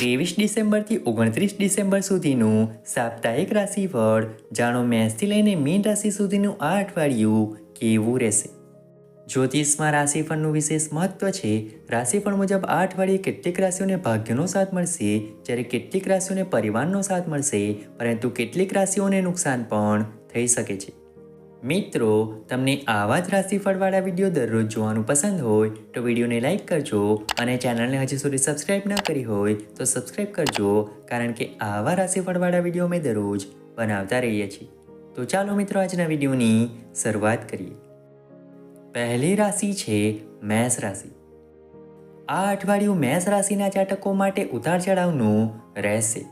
ત્રેવીસ ડિસેમ્બરથી ઓગણત્રીસ ડિસેમ્બર સુધીનું સાપ્તાહિક રાશિફળ. જાણો મેષથી લઈને મીન રાશિ સુધીનું આ અઠવાડિયું કેવું રહેશે? જ્યોતિષમાં રાશિફળનું વિશેષ મહત્વ છે. રાશિફળ મુજબ આ અઠવાડિયે કેટલીક રાશિઓને ભાગ્યનો સાથ મળશે, જ્યારે કેટલીક રાશિઓને પરિવારનો સાથ મળશે, પરંતુ કેટલીક રાશિઓને નુકસાન પણ થઈ શકે છે. મિત્રો, તમને આવા જ રાશિફળવાળા વીડિયો દરરોજ જોવાનું પસંદ હોય તો વિડીયોને લાઇક કરજો અને ચેનલને હજી સુધી સબસ્ક્રાઇબ ન કરી હોય તો સબસ્ક્રાઇબ કરજો કારણ કે આવા રાશિફળવાળા વીડિયો અમે દરરોજ બનાવતા રહીએ છીએ. તો ચાલો મિત્રો, આજના વિડીયોની શરૂઆત કરીએ. પહેલી રાશિ છે મેષ રાશિ. આ અઠવાડિયું મેષ રાશિના જાતકો માટે ઉતાર ચઢાવનું રહેશે.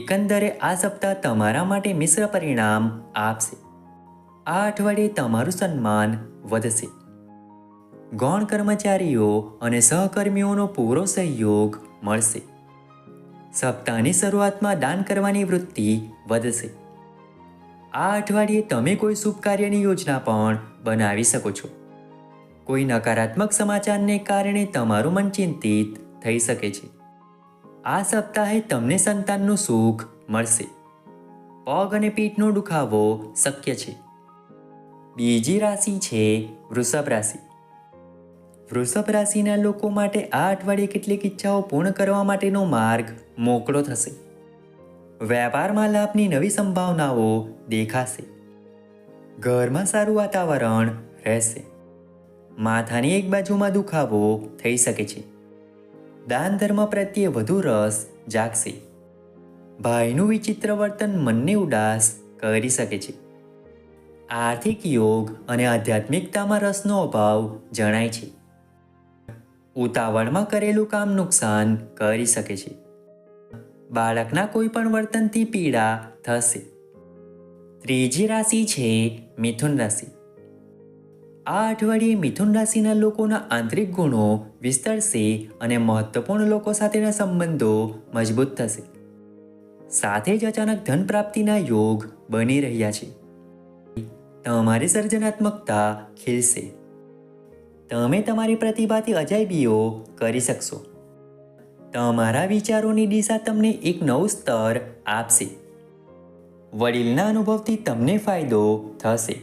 એકંદરે આ સપ્તાહ તમારા માટે મિશ્ર પરિણામ આપશે. આ અઠવાડિયે તમારું સન્માન વધશે. ગૌણ કર્મચારીઓ અને સહકર્મીઓનો પૂરો સહયોગ મળશે. સપ્તાહની શરૂઆતમાં દાન કરવાની વૃત્તિ વધશે. આ અઠવાડિયે તમે કોઈ શુભ કાર્યની યોજના પણ બનાવી શકો છો. કોઈ નકારાત્મક સમાચારને કારણે તમારું મન ચિંતિત થઈ શકે છે. આ સપ્તાહે તમને સંતાનનું સુખ મળશે. પગ અને પીઠનો દુખાવો શક્ય છે. બીજી રાશિ છે વૃષભ રાશિ. વૃષભ રાશિના લોકો માટે આ અઠવાડિયે કેટલીક ઈચ્છાઓ પૂર્ણ કરવા માટેનો માર્ગ મોકળો થશે. વેપારમાં લાભની નવી સંભાવનાઓ દેખાશે. ઘરમાં સારું વાતાવરણ રહેશે. માથાની એક બાજુમાં દુખાવો થઈ શકે છે. દાન ધર્મ પ્રત્યે વધુ રસ જાગશે. ભાઈનું વિચિત્ર વર્તન મનને ઉદાસ કરી શકે છે. આર્થિક યોગ અને આધ્યાત્મિકતામાં રસનો અભાવ જણાય છે. ઉતાવળમાં કરેલું કામ નુકસાન કરી શકે છે. બાળકના કોઈ પણ વર્તનથી પીડા થશે. ત્રીજી રાશિ છે મિથુન રાશિ. આ અઠવાડિયે મિથુન રાશિના લોકોના આંતરિક ગુણો વિસ્તરશે અને મહત્વપૂર્ણ લોકો સાથેના સંબંધો મજબૂત થશે. સાથે જ અચાનક ધન પ્રાપ્તિના યોગ બની રહ્યા છે. તમારી સર્જનાત્મકતા ખીલશે. તમે તમારી પ્રતિભાથી અજાયબીઓ કરી શકશો. તમારા વિચારોની દિશા તમને એક નવું સ્તર આપશે. વડીલના અનુભવથી તમને ફાયદો થશે.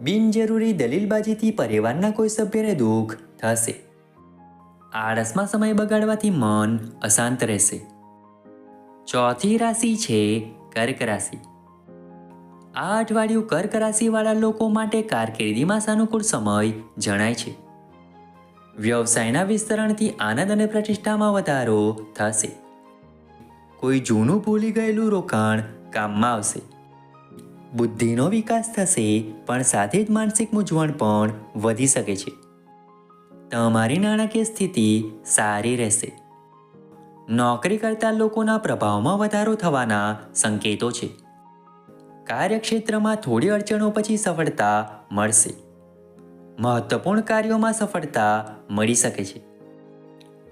બિનજરૂરી દલીલબાજીથી પરિવારના કોઈ સભ્યને દુઃખ થશે. આળસમાં સમય બગાડવાથી મન અશાંત રહેશે. ચોથી રાશિ છે કર્ક રાશિ. આ અઠવાડિયું કર્ક રાશિવાળા લોકો માટે કારકિર્દીમાં સાનુકૂળ સમય જણાય છે. વ્યવસાયના વિસ્તરણથી આનંદ અને પ્રતિષ્ઠામાં વધારો થશે. કોઈ જૂનું ભૂલી ગયેલું રોકાણ કામમાં આવશે. બુદ્ધિનો વિકાસ થશે, પણ સાથે જ માનસિક મૂંઝવણ પણ વધી શકે છે. તમારી નાણાકીય સ્થિતિ સારી રહેશે. નોકરી કરતા લોકોના પ્રભાવમાં વધારો થવાના સંકેતો છે. કાર્યક્ષેત્રમાં થોડી અડચણો પછી સફળતા મળશે. મહત્વપૂર્ણ કાર્યોમાં સફળતા મળી શકે છે.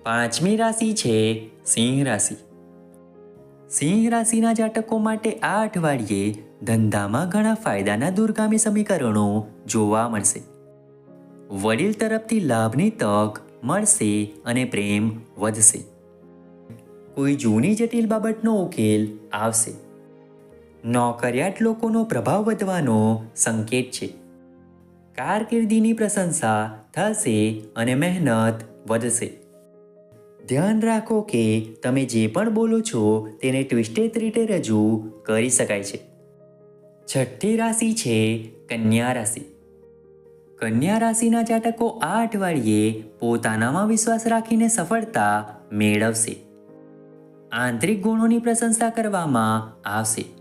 પાંચમી રાશિ છે સિંહ રાશિ. સિંહ રાશિના જાતકો માટે આ અઠવાડિયે ધંધામાં ઘણા ફાયદાના દૂરગામી સમીકરણો જોવા મળશે. વડીલ તરફથી લાભની તક મળશે અને પ્રેમ વધશે. કોઈ જૂની જટિલ બાબતનો ઉકેલ આવશે. નોકરિયાત લોકોનો પ્રભાવ વધવાનો સંકેત છે. કારકિર્દીની પ્રશંસા થશે અને મહેનત વધશે. ધ્યાન રાખો કે તમે જે પણ બોલો છો તેને ટ્વિસ્ટેડ રીતે રજૂ કરી શકાય છે. છઠ્ઠી રાશિ છે કન્યા રાશિ. કન્યા રાશિના જાતકો આ અઠવાડિયે પોતાનામાં વિશ્વાસ રાખીને સફળતા મેળવશે. આંતરિક ગુણોની પ્રશંસા કરવામાં આવશે.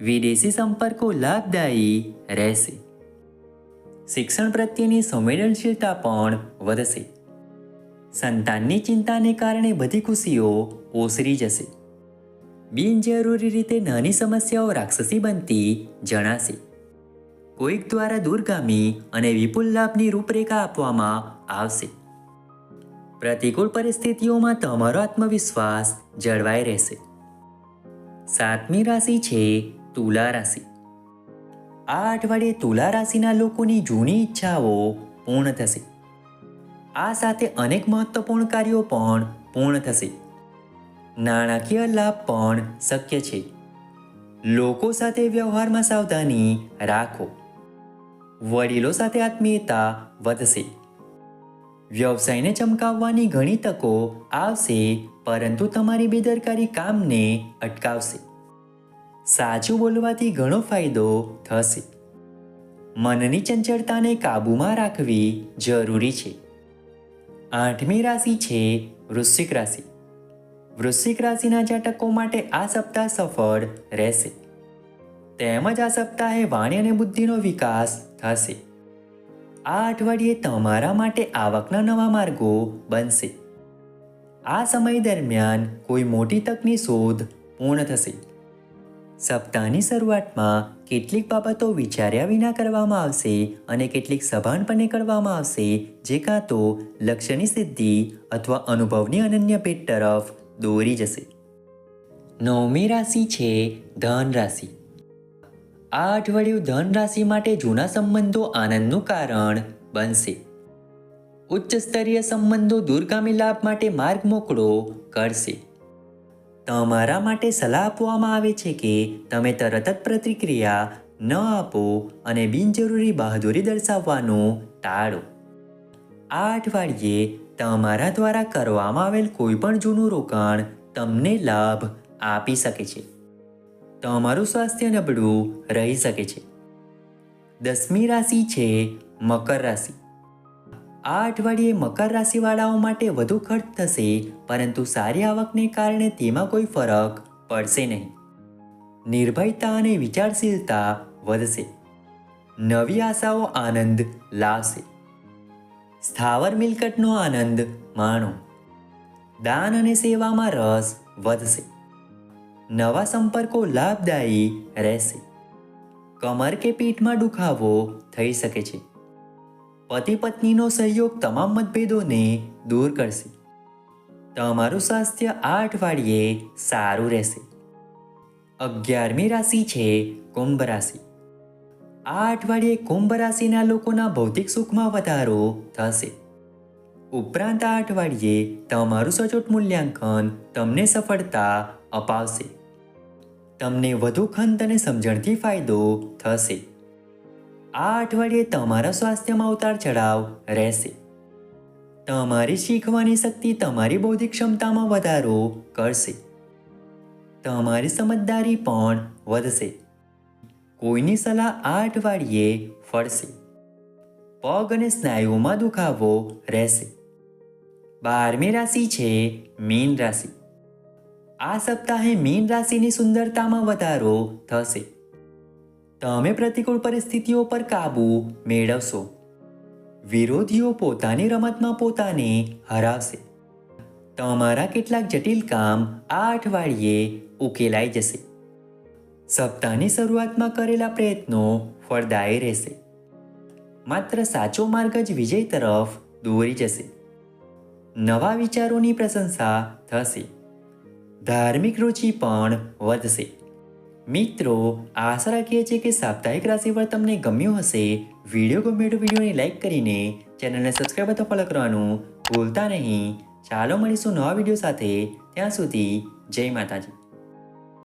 વિદેશી સંપર્કો લાભદાયી રહેશે. શિક્ષણ પ્રત્યેની સંવેદનશીલતા પણ વધશે. સંતાનની ચિંતાને કારણે બધી ખુશીઓ ઓસરી જશે. બિનજરૂરી રીતે નાની સમસ્યાઓ રાક્ષસી બનતી જણાશે. કોઈક દ્વારા દૂરગામી અને વિપુલ લાભની રૂપરેખા આપવામાં આવશે. પ્રતિકૂળ પરિસ્થિતિઓમાં તમારો આત્મવિશ્વાસ જળવાઈ રહેશે. સાતમી રાશિ છે તુલા રાશિ. આ અઠવાડિયે તુલા રાશિના લોકોની જૂની ઈચ્છાઓ પૂર્ણ થશે. આ સાથે અનેક મહત્વપૂર્ણ કાર્યો પણ પૂર્ણ થશે. નાણાકીય લાભ પણ શક્ય છે. લોકો સાથે વ્યવહારમાં સાવધાની રાખો. વડીલો સાથે આત્મીયતા વધશે. વ્યવસાયને ચમકાવવાની ઘણી તકો આવશે, પરંતુ તમારી બેદરકારી કામને અટકાવશે. સાચું બોલવાથી ઘણો ફાયદો થશે. મનની ચંચળતાને કાબૂમાં રાખવી જરૂરી છે. આઠમી રાશિ છે વૃશ્ચિક રાશિ. વૃશ્ચિક રાશિના જાતકો માટે આ સપ્તાહ સફળ રહેશે. તેમજ આ સપ્તાહે વાણી અને બુદ્ધિનો વિકાસ થશે. આ અઠવાડિયે તમારા માટે આવકના નવા માર્ગો બનશે. આ સમય દરમિયાન કોઈ મોટી તકની શોધ પૂર્ણ થશે. સપ્તાહની શરૂઆતમાં કેટલીક બાબતો વિચાર્યા વિના કરવામાં આવશે અને કેટલીક સભાનપણે કરવામાં આવશે, જે કાં તો લક્ષ્યની સિદ્ધિ અથવા અનુભવની અનન્ય ભેટ તરફ દોરી જશે. નવમી રાશિ છે ધન રાશિ. આ અઠવાડિયું ધન રાશિ માટે જૂના સંબંધો આનંદનું કારણ બનશે. ઉચ્ચ સ્તરીય સંબંધો દૂરગામી લાભ માટે માર્ગ મોકળો કરશે. તમારા માટે સલાહ આપવામાં આવે છે કે તમે તરત જ પ્રતિક્રિયા ન આપો અને બિનજરૂરી બહાદુરી દર્શાવવાનું ટાળો. આ અઠવાડિયે તમારા દ્વારા કરવામાં આવેલ કોઈપણ જૂનું રોકાણ તમને લાભ આપી શકે છે. તમારું સ્વાસ્થ્ય નબળું રહી શકે છે. દસમી રાશિ છે મકર રાશિ. આ અઠવાડિયે મકર રાશિવાળાઓ માટે વધુ ખર્ચ થશે, પરંતુ સારી આવકને કારણે તેમાં કોઈ ફરક પડશે નહીં. નિર્ભયતા અને વિચારશીલતા વધશે. નવી આશાઓ આનંદ લાવશે. સ્થાવર મિલકતનો આનંદ માણો. દાન અને સેવામાં રસ વધશે. નવા સંપર્કો લાભદાયી રહેશે. કમર કે પીઠમાં દુખાવો થઈ શકે છે. પતિ પત્નીનો સહયોગ તમામ મતભેદોને દૂર કરશે. તમારું સ્વાસ્થ્ય આ અઠવાડિયે સારું રહેશે. અગિયારમી રાશિ છે કુંભ રાશિ. આ અઠવાડિયે કુંભ રાશિના લોકોના ભૌતિક સુખમાં વધારો થશે. ઉપરાંત આ અઠવાડિયે તમારું સચોટ મૂલ્યાંકન તમને સફળતા અપાવશે. તમને વધુ ખંત અને સમજણથી ફાયદો થશે. આ અઠવાડિયે તમારા સ્વાસ્થ્યમાં ઉતાર ચઢાવ રહેશે. તમારી શીખવાની શક્તિ તમારી બૌદ્ધિક ક્ષમતામાં વધારો કરશે. તમારી સમજદારી પણ વધશે. કોઈની સલાહ આ અઠવાડિયે ફળશે. પગ અને સ્નાયુઓમાં દુખાવો રહેશે. બારમી રાશિ છે મીન રાશિ. આ સપ્તાહે મીન રાશિની સુંદરતામાં વધારો થશે. તમે પ્રતિકૂળ પરિસ્થિતિઓ પર કાબૂ મેળવશો. વિરોધીઓ પોતાની રમતમાં પોતાને હરાવશે. તમારા કેટલાક જટિલ કામ આ અઠવાડિયે ઉકેલાઈ જશે. સપ્તાહની શરૂઆતમાં કરેલા પ્રયત્નો ફળદાયી રહેશે. માત્ર સાચો માર્ગ જ વિજય તરફ દોરી જશે. નવા વિચારોની પ્રશંસા થશે. ધાર્મિક રુચિ પણ વધશે. મિત્રો, આશા રાખીએ છીએ કે સાપ્તાહિક રાશિફળ તમને ગમ્યું હશે. વીડિયો ગમ્યો તો વિડીયોને લાઇક કરીને ચેનલને સબસ્ક્રાઈબ અથવા ફોલો કરવાનું ભૂલતા નહીં. ચાલો મળીશું નવા વીડિયો સાથે. ત્યાં સુધી જય માતાજી.